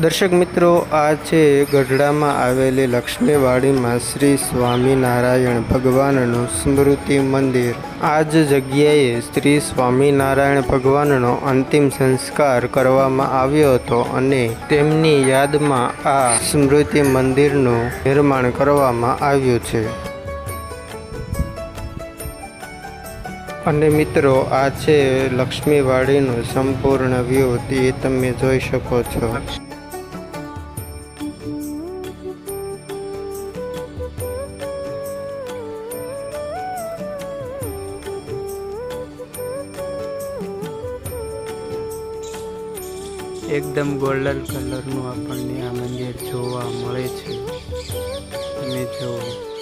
દર્શક મિત્રો, આ છે ગઢડામાં આવેલી લક્ષ્મીવાડીમાં શ્રી સ્વામિનારાયણ ભગવાનનું સ્મૃતિ મંદિર. આ જ જગ્યાએ શ્રી સ્વામિનારાયણ ભગવાનનો અંતિમ સંસ્કાર કરવામાં આવ્યો હતો અને તેમની યાદમાં આ સ્મૃતિ મંદિરનું નિર્માણ કરવામાં આવ્યું છે. અને મિત્રો, આ છે લક્ષ્મીવાડીનું સંપૂર્ણ વ્યૂ, તે તમે જોઈ શકો છો. એકદમ ગોલ્ડન કલરનું આપણને આ મંદિર જોવા મળે છે. તમે જુઓ.